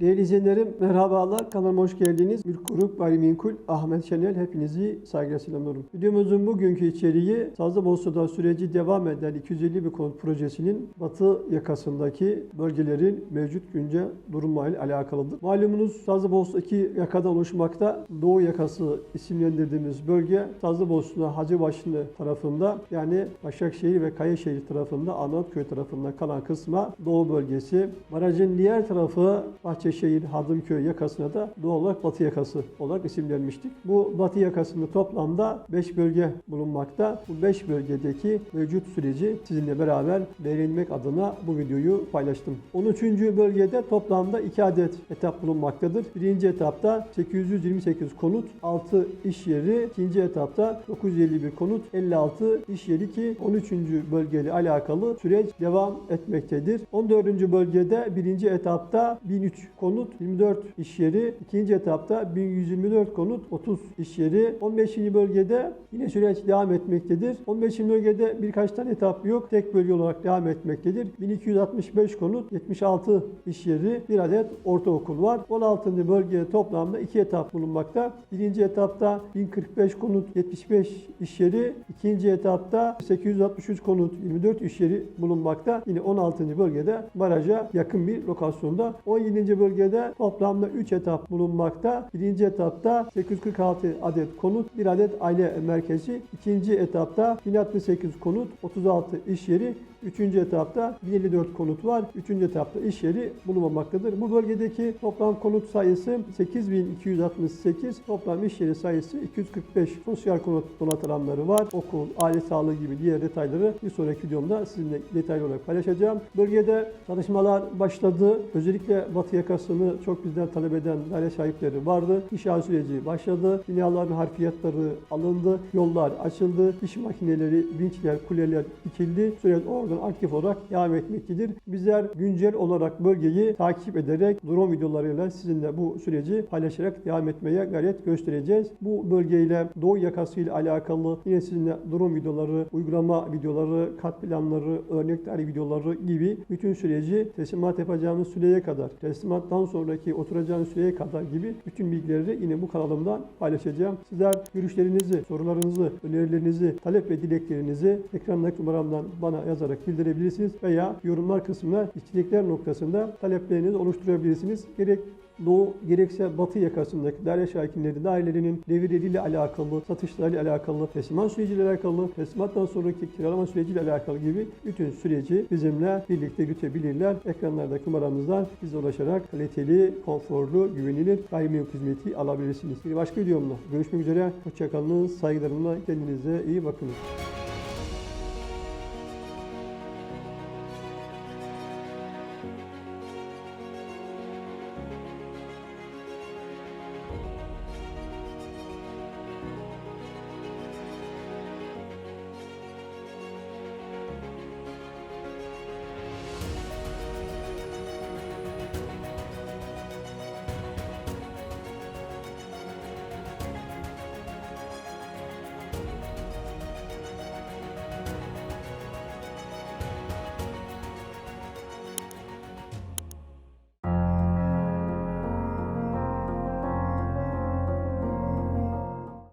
Değerli izleyenlerim merhabalar. Kanalıma hoş geldiniz. Bir grup gayrimenkul Ahmet Şenel hepinizi saygıyla selamlıyorum. Videomuzun bugünkü içeriği Sazlıbosna'da süreci devam eden 250 bir konut projesinin batı yakasındaki bölgelerin mevcut güncel durumuyla alakalıdır. Malumunuz Sazlıbosna iki yakadan oluşmakta. Doğu yakası isimlendirdiğimiz bölge Sazlıbosna Hacıbaşılı tarafında yani Başakşehir ve Kayaşehir tarafında Arnavutköy tarafında kalan kısma Doğu bölgesi. Barajın diğer tarafı Bahçeşehir, Hadımköy yakasına da doğal olarak Batı yakası olarak isimlenmiştik. Bu Batı yakasında toplamda 5 bölge bulunmakta. Bu 5 bölgedeki mevcut süreci sizinle beraber değinmek adına bu videoyu paylaştım. 13. bölgede toplamda 2 adet etap bulunmaktadır. Birinci etapta 828 konut, 6 iş yeri. ikinci etapta 951 konut, 56 iş yeri ki 13. bölgeyle alakalı süreç devam etmektedir. 14. bölgede birinci etapta 1003 konut, 24 iş yeri. ikinci etapta 1124 konut, 30 iş yeri. 15. bölgede yine süreç devam etmektedir. 15. bölgede birkaç tane etap yok. Tek bölge olarak devam etmektedir. 1265 konut, 76 iş yeri, bir adet ortaokul var. 16. bölgede toplamda iki etap bulunmakta. Birinci etapta 1045 konut, 75 iş yeri. ikinci etapta 863 konut, 24 iş yeri bulunmakta. Yine 16. bölgede baraja yakın bir lokasyonda. 17. bölgede toplamda 3 etap bulunmakta. Birinci etapta 846 adet konut, bir adet aile merkezi. İkinci etapta 1068 konut, 36 iş yeri. Üçüncü etapta 1054 konut var. Üçüncü etapta iş yeri bulunmamaktadır. Bu bölgedeki toplam konut sayısı 8268, toplam iş yeri sayısı 245. Sosyal konut donatılanları var. Okul, aile sağlığı gibi diğer detayları bir sonraki videomda sizinle detaylı olarak paylaşacağım. Bölgede çalışmalar başladı. Özellikle Batı yakasını çok bizden talep eden daire sahipleri vardı. İnşaat süreci başladı. Binaların harfiyatları alındı. Yollar açıldı. İş makineleri, vinçler, kuleler dikildi. Süreç oradan aktif olarak devam etmektedir. Bizler güncel olarak bölgeyi takip ederek drone videolarıyla sizinle bu süreci paylaşarak devam etmeye gayret göstereceğiz. Bu bölgeyle Doğu yakasıyla alakalı yine sizinle drone videoları, uygulama videoları, kat planları, örnek tarih videoları gibi bütün süreci teslimat yapacağımız süreye kadar, teslimattan sonraki oturacağımız süreye kadar gibi bütün bilgileri yine bu kanalımdan paylaşacağım. Sizler görüşlerinizi, sorularınızı, önerilerinizi, talep ve dileklerinizi ekrandaki numaramdan bana yazarak bildirebilirsiniz veya yorumlar kısmına işçilikler noktasında taleplerinizi oluşturabilirsiniz. Gerek Doğu gerekse batı yakasındaki daire şahinleri dairelerinin devirleriyle alakalı, satışlarıyla alakalı, teslimat süreciyle alakalı, teslimattan sonraki kiralama süreciyle alakalı gibi bütün süreci bizimle birlikte yürütebilirler. Ekranlardaki numaramızdan bize ulaşarak kaliteli, konforlu, güvenilir gayrimenkul hizmeti alabilirsiniz. Bir başka videomda görüşmek üzere. Hoşçakalın. Saygılarımla kendinize iyi bakınız.